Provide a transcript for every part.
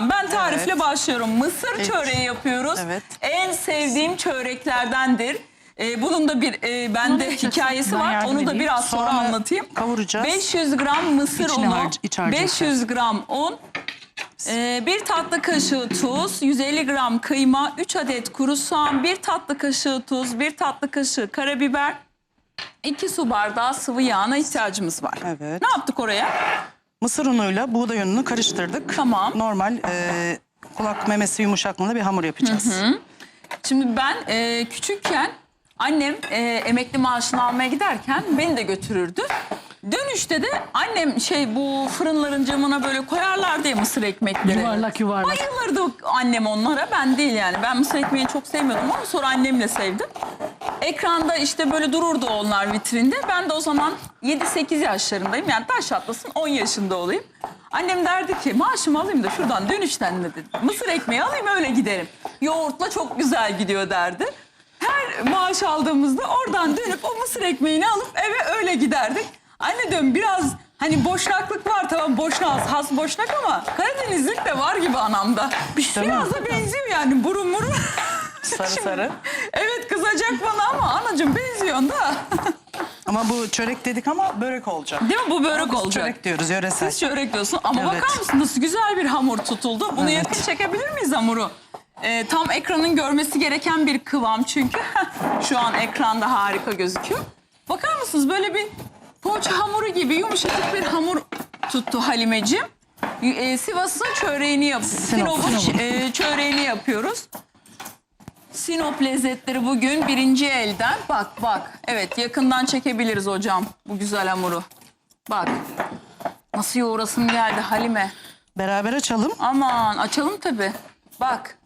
Ben tarifle Evet. başlıyorum. Mısır Evet. çöreği yapıyoruz. Evet. En sevdiğim çöreklerdendir. Ee, bunun da bir e, bende hikayesi Ben var. yardım Onu da edeyim. biraz sonra Sonra anlatayım. kavuracağız. 500 gram mısır İçine unu, harc- iç harcı 500 gram un, e, bir tatlı kaşığı tuz, 150 gram kıyma, 3 adet kuru soğan, bir tatlı kaşığı tuz, bir tatlı kaşığı karabiber, 2 su bardağı sıvı yağına ihtiyacımız var. Evet. Ne yaptık oraya? Mısır unuyla buğday ununu karıştırdık. Tamam. Normal e, kulak memesi yumuşaklığında bir hamur yapacağız. Şimdi ben e, küçükken annem e, emekli maaşını almaya giderken beni de götürürdü. Dönüşte de annem şey bu fırınların camına böyle koyarlardı ya mısır ekmekleri. Yuvarlak yuvarlak. Bayılırdı annem onlara ben değil yani. Ben mısır ekmeğini çok sevmiyordum ama sonra annemle sevdim. Ekranda işte böyle dururdu onlar vitrinde. Ben de o zaman 7-8 yaşlarındayım. Yani taş atlasın 10 yaşında olayım. Annem derdi ki maaşımı alayım da şuradan dönüşten de dedi. Mısır ekmeği alayım öyle giderim. Yoğurtla çok güzel gidiyor derdi. Her maaş aldığımızda oradan dönüp o mısır ekmeğini alıp eve öyle giderdik. Anne diyorum biraz hani boşnaklık var tamam boşnak has boşnak ama Karadenizlik de var gibi anamda. Değil mi? Biraz da benziyor yani burun burun. Sarı sarı. Kızacak bana ama anacığım benziyorsun da. Ama bu çörek dedik ama börek olacak. Değil mi bu börek Biz olacak. Çörek diyoruz yöresel. Siz çörek diyorsun ama Evet. bakar mısın nasıl güzel bir hamur tutuldu. Bunu Evet. yakın çekebilir miyiz hamuru? Ee, tam ekranın görmesi gereken bir kıvam çünkü. Şu an ekranda harika gözüküyor. Bakar mısınız böyle bir poğaça hamuru gibi yumuşacık bir hamur tuttu Halimeciğim. Ee, Sivas'ın çöreğini yapıyoruz. Sinop. Sinop'un Sinop. e, çöreğini yapıyoruz. Sinop lezzetleri bugün birinci elden. Bak bak. Evet yakından çekebiliriz hocam bu güzel hamuru. Bak. Nasıl yoğurasım geldi Halime. Beraber açalım. Aman açalım tabii. Bak.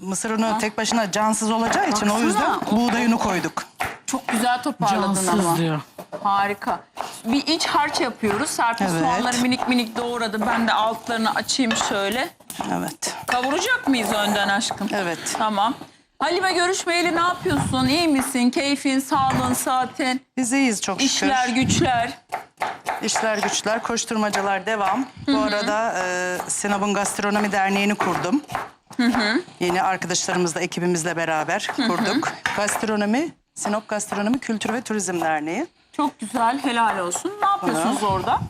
Mısır unu tek başına cansız olacağı için o Baksana, yüzden o- buğday unu koyduk. Çok güzel toparladın Cansız ama. diyor. Harika. Bir iç harç yapıyoruz. Serpil Evet. soğanları minik minik doğradı. Ben de altlarını açayım şöyle. Evet. Kavuracak mıyız önden aşkım? Evet. Tamam. Halime görüşmeyeli ne yapıyorsun? İyi misin? Keyfin, sağlığın, saatin, Biz iyiyiz çok şükür. işler, güçler. İşler güçler, koşturmacalar devam. Bu arada e, Sinop'un Gastronomi Derneği'ni kurdum. Yeni arkadaşlarımızla, ekibimizle beraber kurduk. Gastronomi, Sinop Gastronomi Kültür ve Turizm Derneği. Çok güzel, helal olsun. Ne yapıyorsunuz orada?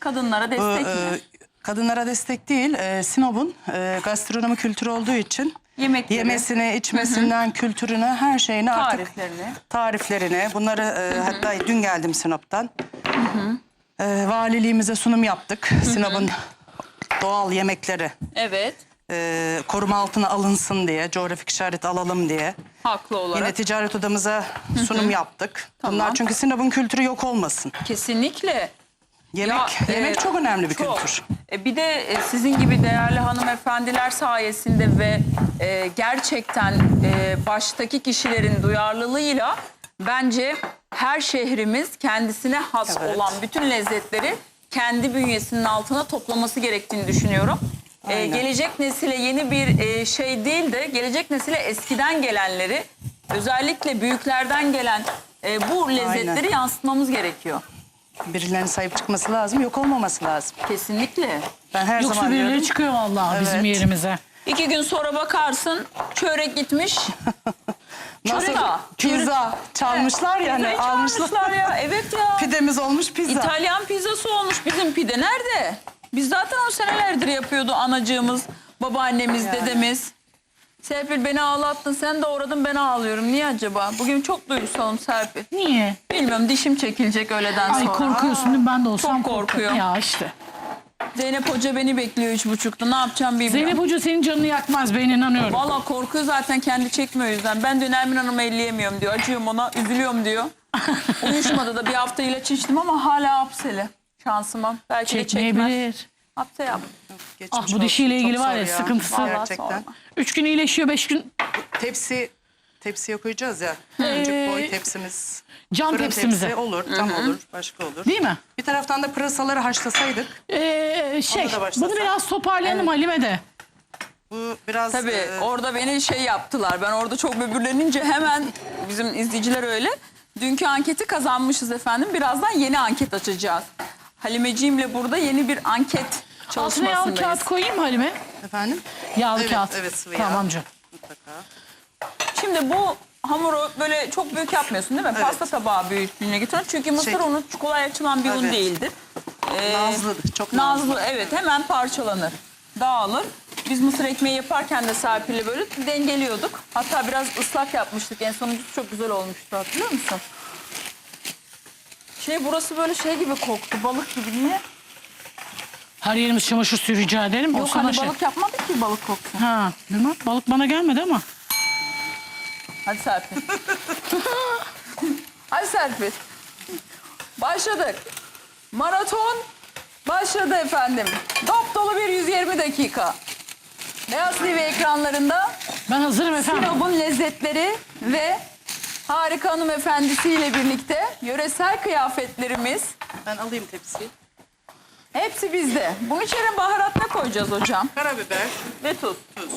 Kadınlara Bu, destek mi? e, kadınlara destek değil, e, Sinop'un e, gastronomi kültürü olduğu için Yemekleri. yemesine, içmesinden, kültürüne, her şeyine artık Tariflerini. tariflerini. Bunları e, hatta dün geldim Sinop'tan. E, valiliğimize sunum yaptık. Sinop'un doğal yemekleri Evet, e, koruma altına alınsın diye, coğrafik işaret alalım diye. haklı olarak. Yine ticaret odamıza sunum yaptık. Tamam. Bunlar çünkü Sinop'un kültürü yok olmasın. Kesinlikle. Yemek Ya, yemek e, çok önemli bir Çok. kültür. E, bir de e, sizin gibi değerli hanımefendiler sayesinde ve e, gerçekten e, baştaki kişilerin duyarlılığıyla bence her şehrimiz kendisine has Evet. olan bütün lezzetleri kendi bünyesinin altına toplaması gerektiğini düşünüyorum. E, Aynen. gelecek nesile yeni bir e, şey değil de gelecek nesile eskiden gelenleri özellikle büyüklerden gelen e, bu lezzetleri yansıtmamız gerekiyor. Birilerinin sahip çıkması lazım, yok olmaması lazım. Kesinlikle. Ben her Yoksa zaman birileri diyorum. çıkıyor vallahi bizim Evet. yerimize. İki gün sonra bakarsın çörek gitmiş. Nasıl ağa. pizza çalmışlar ya hani Pizzayı almışlar. çalmışlar ya. Evet ya. Pidemiz olmuş pizza. İtalyan pizzası olmuş bizim pide. Nerede? Biz zaten o senelerdir yapıyordu anacığımız, babaannemiz, Yani. dedemiz. Serpil beni ağlattın, sen doğradın ben ağlıyorum. Niye acaba? Bugün çok duygusalım Serpil. Niye? Bilmiyorum dişim çekilecek öğleden Ay sonra. korkuyorsun değil mi? Ben de olsam Çok korkarım. korkuyor. Ya işte. Zeynep Hoca beni bekliyor üç buçukta. Ne yapacağım bilmiyorum. Zeynep Hoca senin canını yakmaz ben inanıyorum. Valla korkuyor zaten kendi çekmiyor o yüzden. Ben de Nermin Hanım'ı elleyemiyorum diyor. Acıyorum ona, üzülüyorum diyor. Uyuşmadı da bir hafta ilaç içtim ama hala hapseli. Şansıma. Belki de çekmez. Çekmeyebilir. Hapse yap. Geçmiş Ah bu olsun, dişiyle çok ilgili var zor ya sıkıntısı. Vallahi Gerçekten. sorma. Üç gün iyileşiyor beş gün Tepsi tepsiye koyacağız ya. Küçük boy Ee, tepsimiz. cam Fırın tepsimize. tepsi olur, tam olur, başka olur. değil mi? Bir taraftan da pırasaları haşlasaydık. Ee, şey Onu da başlasak. bunu biraz toparlayalım Halime de. Bu biraz Tabii e, orada beni şey yaptılar. Ben orada çok böbürlenince hemen bizim izleyiciler öyle. Dünkü anketi kazanmışız efendim. Birazdan yeni anket açacağız. Halimeciğimle burada yeni bir anket Altına yağlı çalışmasındayız. kağıt koyayım mı Halime? Efendim? Yağlı Evet, kağıt. evet, sıvı yağ. Tamam canım. Mutlaka. Şimdi bu hamuru böyle çok büyük yapmıyorsun değil mi? Evet. Pasta tabağı büyüklüğüne getiriyorsun. Çünkü mısır Şey- unu kolay açılan bir un Evet. değildir. Ee, Nazlıdır, çok nazlı. Nazlı evet hemen parçalanır. Dağılır. Biz mısır ekmeği yaparken de Serpil'le böyle dengeliyorduk. Hatta biraz ıslak yapmıştık. En sonuncusu çok güzel olmuştu hatırlıyor musun? Şey burası böyle şey gibi koktu. Balık gibi. Niye? Her yerimiz çamaşır suyu rica ederim. O Yok sana hani şey. balık yapmadık ki balık koktu. Ha, bilmem. Balık bana gelmedi ama. Hadi Serpil. Hadi Serpil. Başladık. Maraton başladı efendim. Dop dolu bir 120 dakika. Beyaz TV ekranlarında Ben hazırım efendim. Sinop'un lezzetleri ve harika hanımefendisiyle birlikte yöresel kıyafetlerimiz Ben alayım tepsiyi. Hepsi bizde. Bunun içine baharat ne koyacağız hocam? Karabiber, Ve tuz. tuz.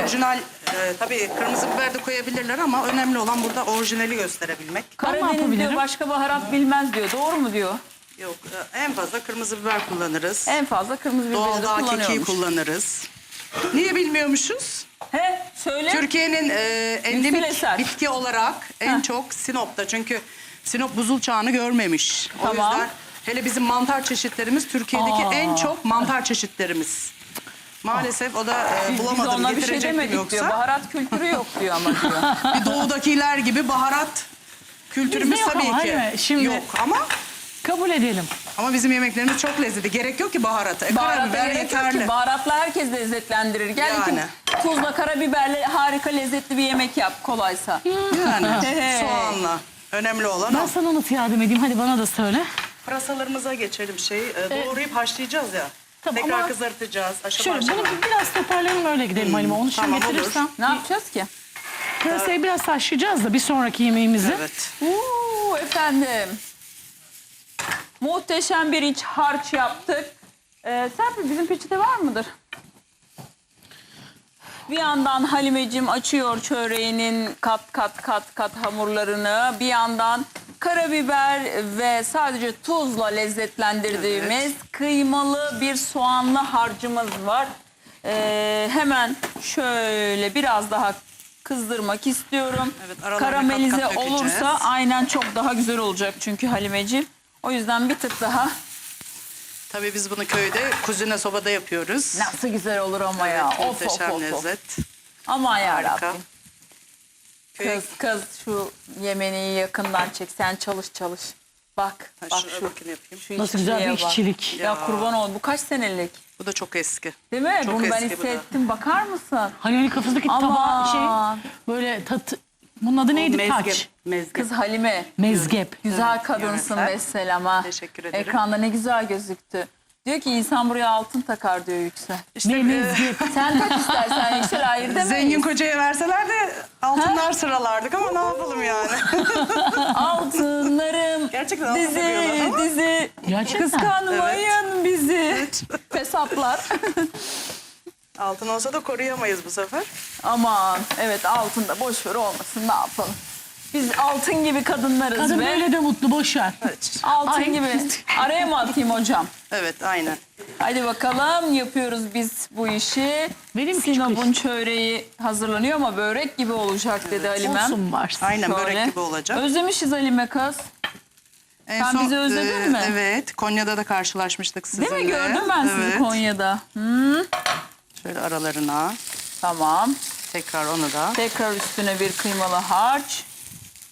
Orijinal, e, tabii kırmızı biber de koyabilirler ama önemli olan burada orijinali gösterebilmek. Karadeniz diyor başka baharat bilmez diyor. Doğru mu diyor? Yok, e, en fazla kırmızı biber kullanırız. En fazla kırmızı biberi Doğal de dağ kekiği kullanıyormuş. kullanırız. Niye bilmiyormuşuz? He söyle. Türkiye'nin e, endemik bitki olarak en Heh. çok Sinop'ta. Çünkü Sinop buzul çağını görmemiş. O Tamam. yüzden hele bizim mantar çeşitlerimiz Türkiye'deki Aa. en çok mantar çeşitlerimiz. Maalesef o da e, Biz, biz bulamadım ona bir şey getirecektim demedik diyor. yoksa. Baharat kültürü yok diyor ama diyor. Bir doğudakiler gibi baharat kültürümüz Bizde yok tabii ama, ki değil mi? Şimdi- yok ama Kabul edelim. ama bizim yemeklerimiz çok lezzetli. Gerek yok ki baharata. E, Baharata karabiber gerek yok yeterli. ki. Baharatla herkes lezzetlendirir. Gel Yani. iki tuzla karabiberle harika lezzetli bir yemek yap kolaysa. Yani Hey. soğanla. Önemli olan Ben o. sana nasıl yardım edeyim? Hadi bana da söyle. Pırasalarımıza geçelim şey. e, doğrayıp haşlayacağız ya. Tamam Tekrar ama- kızartacağız. Aşama Şöyle aşama. bunu bir- biraz toparlayalım öyle gidelim Halime. Onu şimdi tamam, olur. getirirsem. Ne yapacağız ki? Pırasayı biraz haşlayacağız da bir sonraki yemeğimizi. Evet. Uuu efendim. Muhteşem bir iç harç yaptık. Ee, Serpil bizim peçete var mıdır? Bir yandan Halimeciğim açıyor çöreğinin kat kat kat kat hamurlarını. Bir yandan karabiber ve sadece tuzla lezzetlendirdiğimiz kıymalı bir soğanlı harcımız var. Ee, hemen şöyle biraz daha kızdırmak istiyorum. Evet, aralarına Karamelize kat kat dökeceğiz. olursa aynen çok daha güzel olacak çünkü Halimeciğim. O yüzden bir tık daha Tabii biz bunu köyde kuzine sobada yapıyoruz. nasıl güzel olur ama ya. Evet, Of of muhteşem of. of. lezzet. Aman ya Harika. Kız kız şu yemeği yakından çek. Sen çalış çalış. Bak Ha, bak şuna şu. yapayım. şu Nasıl güzel bir işçiliğe bak. işçilik. Ya, Ya. kurban ol. Bu kaç senelik? Bu da çok eski. Değil mi? Çok Bunu ben eski bu da. hissettim. Bakar mısın? Halime'nin kafasındaki Aman. tabağı şey böyle tat... Bunun adı neydi? Mezgep. Taç. Mezgep. Kız Halime. Mezgep. Güzel Evet, kadınsın vesselam ha. Teşekkür ederim. Ekranda ne güzel gözüktü. Diyor ki insan buraya altın takar diyor Yüksel. İşte e. Sen tak istersen Yüksel hayır demeyiz. zengin kocaya verseler de altınlar sıralardık ama ne yapalım yani. Altınlarım Gerçekten altın dizi takıyorlar ama. dizi Gerçekten. kıskanmayın bizi. Fesatlar. Altın olsa da koruyamayız bu sefer. Aman evet altında boş ver olmasın ne yapalım. Biz altın gibi kadınlarız Kadın be. böyle de mutlu boş ver. Evet. Altın Ay. gibi. Araya mı atayım hocam? Evet aynen. Hadi bakalım yapıyoruz biz bu işi. Benim küçük Sinop'un çöreği hazırlanıyor ama börek gibi olacak dedi Halimem. Olsun varsın. Aynen börek gibi olacak. Özlemişiz Halime kız. En Sen bizi özledin mi? Evet. Konya'da da karşılaşmıştık sizinle. Değil mi? Gördüm ben sizi Evet. Konya'da. Hı, Şöyle aralarına. tamam. Tekrar onu da. Tekrar üstüne bir kıymalı harç.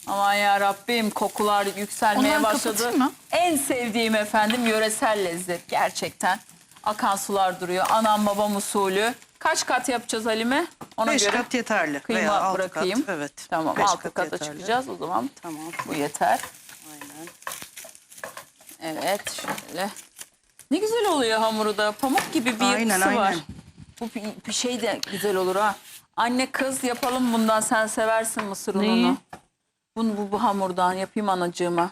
Aman ya Rabbim kokular yükselmeye Onu ben başladı. kapatayım mı? En sevdiğim efendim yöresel lezzet gerçekten. Akan sular duruyor. Anam babam usulü. Kaç kat yapacağız Halime? Ona Beş göre kat yeterli. kıyma Veya altı bırakayım. Kat. Evet. Tamam Beş altı kat kata yeterli. çıkacağız o zaman. Tamam. Bu yeter. Aynen. Evet şöyle. Ne güzel oluyor hamuru da. Pamuk gibi bir Aynen, yapısı var. aynen. Bu bir, bir şey de güzel olur ha. Anne kız yapalım bundan sen seversin mısır Neyi? ununu. Bunu bu, bu hamurdan yapayım anacığıma.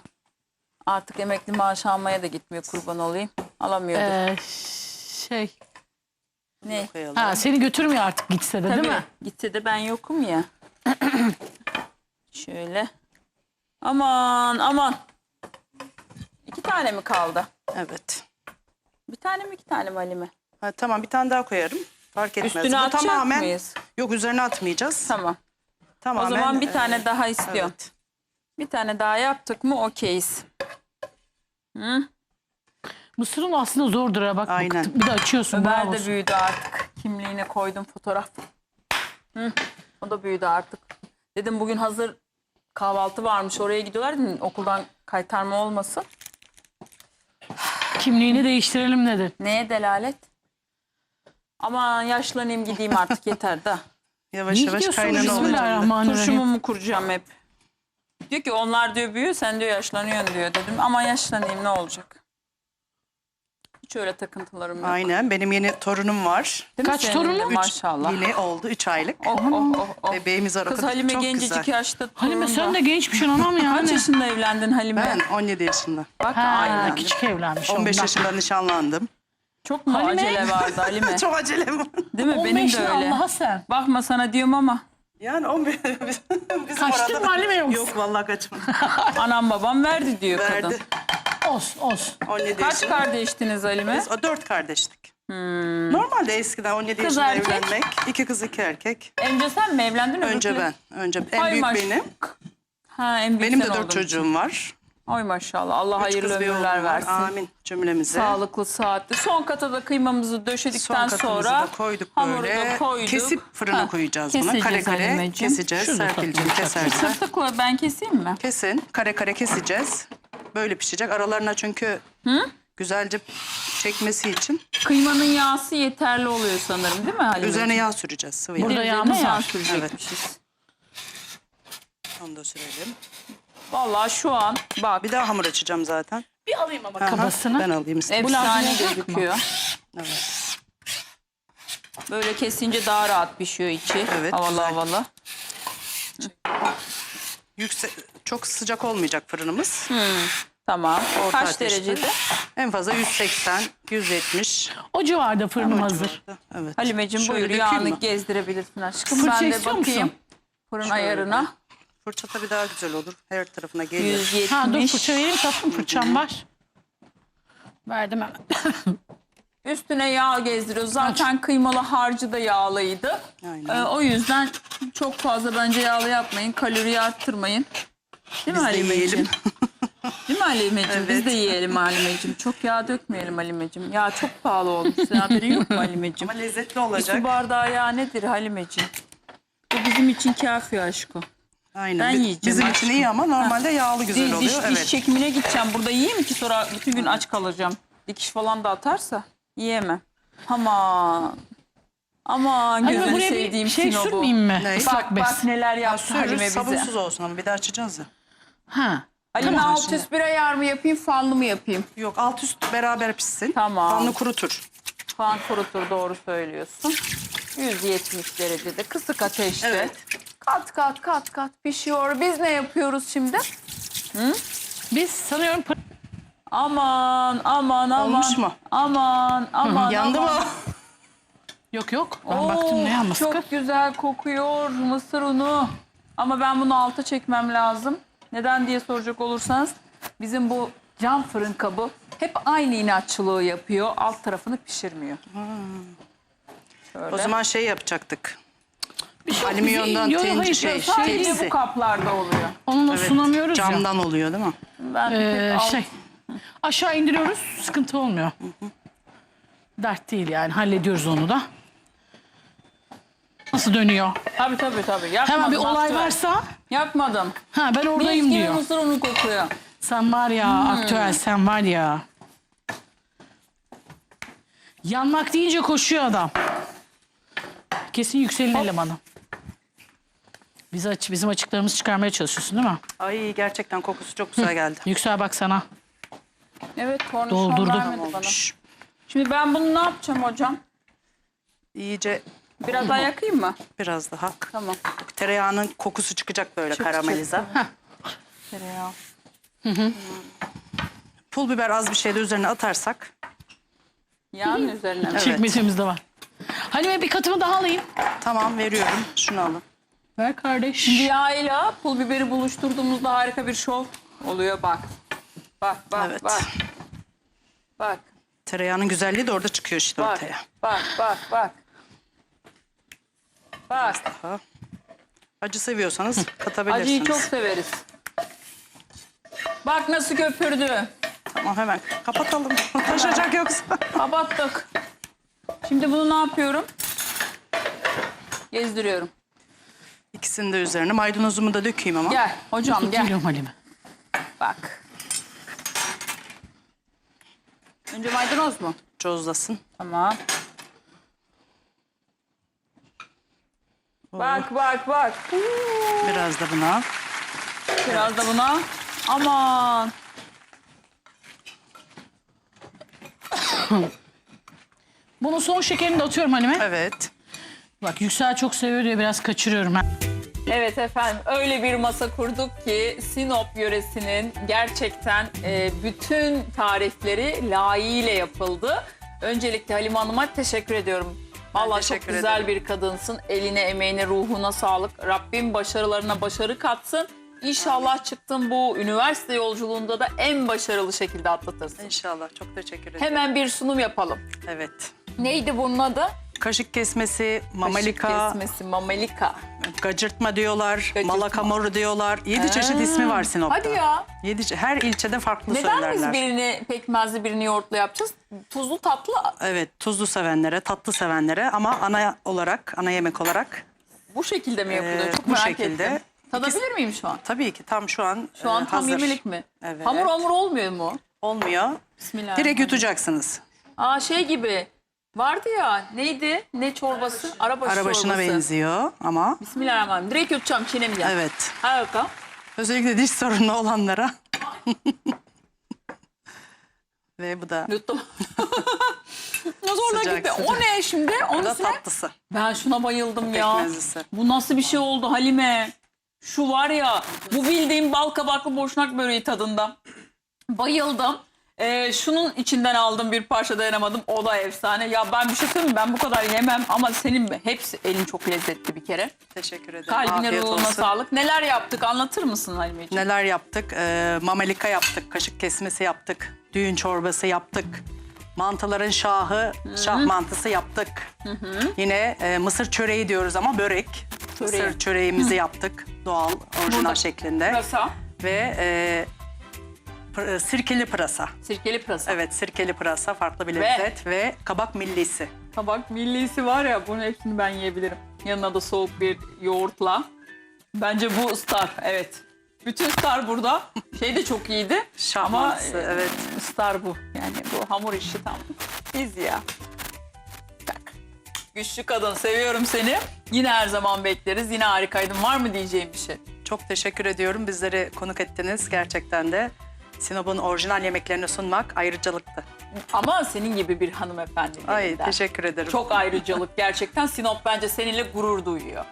Artık emekli maaş almaya da gitmiyor kurban olayım. Alamıyordur. Ee, şey. ne? Ha seni götürmüyor artık gitse de Tabii değil mi? gitse de ben yokum ya. Şöyle. Aman aman. İki tane mi kaldı? Evet. Bir tane mi iki tane mi Halime? Ha, tamam bir tane daha koyarım. Fark etmez. Üstüne Bu atacak tamamen mıyız? yok üzerine atmayacağız. Tamam. Tamamen, o zaman bir tane daha istiyorum. evet. Bir tane daha yaptık mı okeyiz. Mısırın aslında zordur ha bak. Aynen. Bir de açıyorsun. Ömer de büyüdü artık. Kimliğine koydum fotoğraf. Hı, o da büyüdü artık. Dedim bugün hazır kahvaltı varmış oraya gidiyorlar. Dedim, okuldan kaytarma olmasın. Kimliğini değiştirelim dedi. Neye delalet? Aman yaşlanayım gideyim artık yeter da. Yavaş İyi yavaş gidiyorsun. kaynana olacağım. Bismillahirrahmanirrahim. Turşumu mu kuracağım hep? Diyor ki onlar diyor büyüyor sen diyor yaşlanıyorsun diyor dedim. Ama yaşlanayım ne olacak? Hiç öyle takıntılarım yok. Aynen benim yeni torunum var. Değil mi Kaç senin torunun? de Üç. Maşallah. Yeni oldu 3 aylık. Oh, oh, oh, oh. Bebeğimiz var. o Kız kadar- Halime çok gencecik güzel. yaşta Halime torun da. sen de gençmişsin anam ya. Kaç yaşında evlendin Halime? Ben 17 yaşında. Bak Ha, aynen. küçük evlenmiş 15 ondan. yaşında nişanlandım. Çok mu Halime? acele vardı Halime? Çok acelem var. Değil mi? Benim 15 de öyle. Allah'a sen. Bakma sana diyorum ama Yani 15 biz, Kaçtın mı Halime yoksa? Yok vallahi kaçmadım. anam babam verdi diyor Verdi. kadın. Olsun olsun. 17 Kaç yaşında. kardeştiniz Halime? Biz o dört kardeştik. Normalde eskiden 17 Kız yaşında erkek? evlenmek. iki kız iki erkek. Önce sen mi evlendin? Önce öbürkü- ben. Önce en Ay büyük maş- benim. Ha en büyük Benim de dört çocuğum var. Ay maşallah. Allah Üç hayırlı kız bir oğlum ömürler var. versin. Amin cümlemize. Sağlıklı saatli. Son kata da kıymamızı döşedikten Son katımızı sonra da koyduk hamuru böyle. da koyduk. Kesip fırına Ha, koyacağız bunu. Kare keseceğiz kare Halimeciğim. keseceğiz. Şurada Serpil'cim tatlım, kesersen. Sırtı koy ben keseyim mi? Kesin. Kare kare keseceğiz. Böyle pişecek. Aralarına çünkü güzelce çekmesi için Kıymanın yağsı yeterli oluyor sanırım değil mi Halime? üzerine yağ süreceğiz. Sıvı yağ. Burada yağımız yağ var. sürecekmişiz. Onu da sürelim. Vallahi şu an bak Bir daha hamur açacağım zaten. Bir alayım ama Aha, kabasını. Ben alayım istedim. efsane gözüküyor. Evet. Böyle kesince daha rahat pişiyor içi. Evet, havalı güzel. havalı. Yüksek, çok sıcak olmayacak fırınımız. Tamam. Orta Kaç ateşte. derecede? En fazla 180, 170. O civarda fırınım hazır. Evet. Halimeciğim Şöyle buyur dökeyim yağını mi? gezdirebilirsin aşkım. Fırça ben de istiyor bakayım. musun? Fırın Şöyle. ayarına. Fırça tabii daha güzel olur. Her tarafına gelir. 170. Ha dur fırça vereyim tatlım fırçam var. Verdim hemen. Üstüne yağ gezdiriyoruz. Zaten kıymalı harcı da yağlıydı. Aynen. Ee, o yüzden çok fazla bence yağlı yapmayın. Kaloriyi arttırmayın. Değil mi Biz de yiyelim. Değil mi Halimeciğim? Biz Evet. de yiyelim Halimeciğim. Çok yağ dökmeyelim Halimeciğim. Yağ çok pahalı olmuş. Senin haberin yok mu Halimeciğim? Ama lezzetli Bir olacak. su bardağı yağ nedir Halimeciğim? Bu bizim için kafi aşkı. Aynen. Ben yiyeceğim Bizim için iyi ama normalde yağlı güzel oluyor. diş, evet. diş çekimine gideceğim. Burada yiyeyim ki sonra bütün gün aç kalacağım. Dikiş falan da atarsa yiyemem. Aman. Aman Halime gözünü buraya sevdiğim bir şey Sinobu. sürmeyeyim mi? Ne? Islak Bak bez. bak neler yaptı Sürürüz, Halime bize. sabunsuz olsun ama bir daha açacağız ya. Ha. Halime Tamam. alt üst bir ayar mı yapayım fanlı mı yapayım? Yok alt üst beraber pişsin. Tamam. Fanlı kurutur. Fan kurutur doğru söylüyorsun. 170 derecede kısık ateşte. Evet. Kat kat kat kat pişiyor. Biz ne yapıyoruz şimdi? Biz sanıyorum pır- Aman aman aman. Olmuş mu? Aman aman Yandı aman. mı? Yok yok. Ben baktım ne kız. Çok güzel kokuyor mısır unu. Ama ben bunu alta çekmem lazım. Neden diye soracak olursanız bizim bu cam fırın kabı hep aynı inatçılığı yapıyor. Alt tarafını pişirmiyor. Şöyle. O zaman şey yapacaktık. Bir şey yok. Alüminyondan tencere hayır, şey, Sadece tepsi. bu kaplarda oluyor. Onunla Evet, sunamıyoruz ya. Camdan oluyor değil mi? Ben Ee, alt- şey aşağı indiriyoruz sıkıntı olmuyor. Dert değil yani hallediyoruz onu da. Nasıl dönüyor? Tabii tabii tabii. Yakmadım, Hemen bir olay aktüel. varsa Yakmadım. ha ben Mis oradayım gibi diyor. mısır unu kokuyor. Sen var ya Hmm. aktüel sen var ya. Yanmak deyince koşuyor adam. Kesin yükselin elemanı. Biz aç, bizim açıklarımızı çıkarmaya çalışıyorsun değil mi? Ay gerçekten kokusu çok güzel geldi. Yüksel bak sana. Evet kornişon Doldurdu. vermedi bana. Şş, Şimdi ben bunu ne yapacağım hocam? İyice Biraz daha yakayım mı? biraz daha. Tamam. Tereyağının kokusu çıkacak böyle karamelize. Tereyağı. Pul biber az bir şey de üzerine atarsak. Yağın üzerine. mi? Çekmecemizde var. Halime bir katımı daha alayım. Tamam veriyorum. Şunu alın. Ver kardeş. İle pul biberi buluşturduğumuzda harika bir şov oluyor bak. Bak bak Evet. bak. Bak. Tereyağının güzelliği de orada çıkıyor işte Bak, ortaya. bak, bak, bak. Bak, Daha. Acı seviyorsanız katabilirsiniz. acıyı çok severiz. Bak nasıl köpürdü. Tamam hemen kapatalım. Taşacak yoksa. Kapattık. Şimdi bunu ne yapıyorum? Gezdiriyorum. İkisini de üzerine. Maydanozumu da dökeyim ama. Gel hocam gel. Geliyorum Halime. Bak. Önce maydanoz mu? Cozlasın. Tamam. Bak bak bak. Biraz da buna. Biraz da buna. Aman. Bunun son şekerini de atıyorum Halime. Evet. Bak Yüksel çok seviyor diye biraz kaçırıyorum. Ben. Evet efendim öyle bir masa kurduk ki Sinop yöresinin gerçekten e, bütün tarifleri layığıyla yapıldı. Öncelikle Halime Hanım'a teşekkür ediyorum. Vallahi çok teşekkür güzel ederim. bir kadınsın. Eline, emeğine, ruhuna sağlık. Rabbim başarılarına başarı katsın. İnşallah çıktın bu üniversite yolculuğunda da en başarılı şekilde atlatırsın. İnşallah. Çok teşekkür ederim. Hemen bir sunum yapalım. Evet. Neydi bunun adı? Kaşık kesmesi, mamalika, Kaşık kesmesi, mamalika. gacırtma diyorlar, Gacırtma. malakamuru diyorlar. Yedi çeşit ismi var Sinop'ta. Hadi ya. Yedi, çe- her ilçede farklı Neden söylerler. biz birini pekmezli birini yoğurtlu yapacağız? Tuzlu tatlı Evet, tuzlu sevenlere, tatlı sevenlere ama ana olarak, ana yemek olarak bu şekilde mi yapılıyor? Ee, Çok bu merak şekilde. ettim. Tadabilir miyim şu an? tabii ki tam şu an Şu an e, tam hazır. yemelik mi? Evet. Hamur hamur olmuyor mu? Olmuyor. Bismillah. Direkt yutacaksınız. Aa şey gibi. Vardı ya neydi? Ne çorbası? Arabaşı, Arabaşına çorbası. benziyor ama Bismillahirrahmanirrahim. Direkt yutacağım çenemle. evet. Hadi bakalım. Özellikle diş sorunu olanlara. Ve bu da, Yuttum. Zorla Sıcak, gitti. O sıcak. ne şimdi? bu Onu da söyle. tatlısı. Ben şuna bayıldım ya. Pekmezlisi. Bu nasıl bir şey oldu Halime? Şu var ya bu bildiğim bal kabaklı boşnak böreği tadında. Bayıldım. Ee, şunun içinden aldım bir parça dayanamadım. O da efsane. Ya ben bir şey söyleyeyim mi? Ben bu kadar yemem ama senin hepsi elin çok lezzetli bir kere. Teşekkür ederim. Kalbine Afiyet ruhuna olsun. sağlık. Neler yaptık anlatır mısın Halimeciğim? Neler yaptık? Ee, mamalika yaptık, kaşık kesmesi yaptık, düğün çorbası yaptık. Mantıların şahı, şah mantısı yaptık. Yine e, mısır çöreği diyoruz ama börek. Çöreği. Mısır çöreğimizi yaptık doğal, orijinal Burada. şeklinde. Pırasa, Ve e, pır- sirkeli pırasa. sirkeli pırasa. Evet sirkeli pırasa farklı bir Ve- lezzet ve, kabak millisi. Kabak millisi var ya bunun hepsini ben yiyebilirim. Yanına da soğuk bir yoğurtla. Bence bu star evet. Bütün star burada. Şey de çok iyiydi. Şah Ama e, evet. Star bu. Yani bu hamur işi tam. Biz ya. Tak. Güçlü kadın seviyorum seni. Yine her zaman bekleriz. Yine harikaydın. Var mı diyeceğim bir şey? Çok teşekkür ediyorum. Bizleri konuk ettiniz gerçekten de. Sinop'un orijinal yemeklerini sunmak ayrıcalıktı. Ama senin gibi bir hanımefendi. Ay teşekkür ederim. Çok ayrıcalık gerçekten. Sinop bence seninle gurur duyuyor.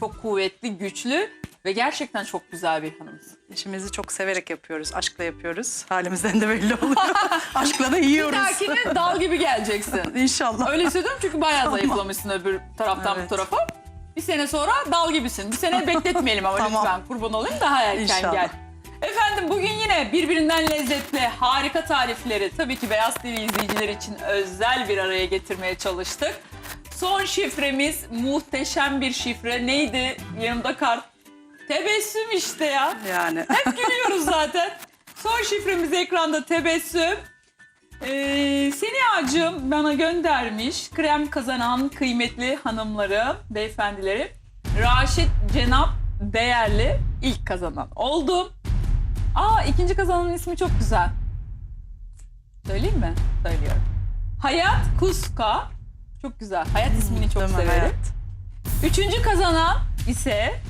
Çok kuvvetli, güçlü ve gerçekten çok güzel bir hanımsın. İşimizi çok severek yapıyoruz. Aşkla yapıyoruz. Halimizden de belli oluyor. Aşkla da Bir yiyoruz. dahakine dal gibi geleceksin. İnşallah. Öyle hissediyorum çünkü bayağı zayıflamışsın öbür taraftan Evet. bu tarafa. Bir sene sonra dal gibisin. Bir sene bekletmeyelim ama Tamam. lütfen kurban olayım daha erken İnşallah. gel. Efendim bugün yine birbirinden lezzetli, harika tarifleri tabii ki Beyaz TV izleyiciler için özel bir araya getirmeye çalıştık. Son şifremiz muhteşem bir şifre. Neydi? Yanımda kart. Tebessüm işte ya. Yani. Hep gülüyoruz zaten. Son şifremiz ekranda tebessüm. Ee, seni ağacım bana göndermiş. Krem kazanan kıymetli hanımları, beyefendileri. Raşit Cenap değerli ilk kazanan oldum. Aa ikinci kazananın ismi çok güzel. Söyleyeyim mi? Söylüyorum. Hayat Kuska. Çok güzel. Hayat ismini çok mi? severim. Hayat. Üçüncü kazanan ise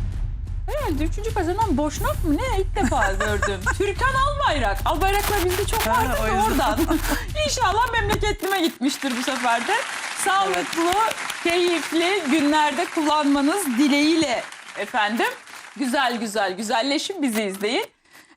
herhalde üçüncü kazanan Boşnak mı ne ilk defa gördüm. Türkan Albayrak. Albayraklar bizde çok vardı da oradan. İnşallah memleketlime gitmiştir bu sefer de. Sağlıklı, keyifli günlerde kullanmanız dileğiyle efendim. Güzel güzel güzelleşin bizi izleyin.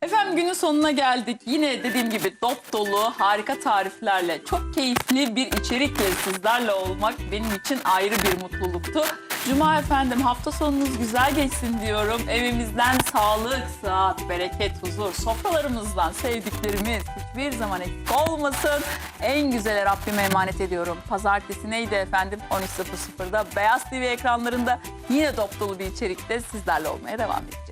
Efendim günün sonuna geldik. Yine dediğim gibi dop dolu harika tariflerle çok keyifli bir içerikle sizlerle olmak benim için ayrı bir mutluluktu. Cuma efendim hafta sonunuz güzel geçsin diyorum. Evimizden sağlık, sıhhat, bereket, huzur, sofralarımızdan sevdiklerimiz hiçbir zaman eksik olmasın. En güzeli Rabbime emanet ediyorum. Pazartesi neydi efendim? 13.00'da Beyaz TV ekranlarında yine dop dolu bir içerikte sizlerle olmaya devam edeceğim.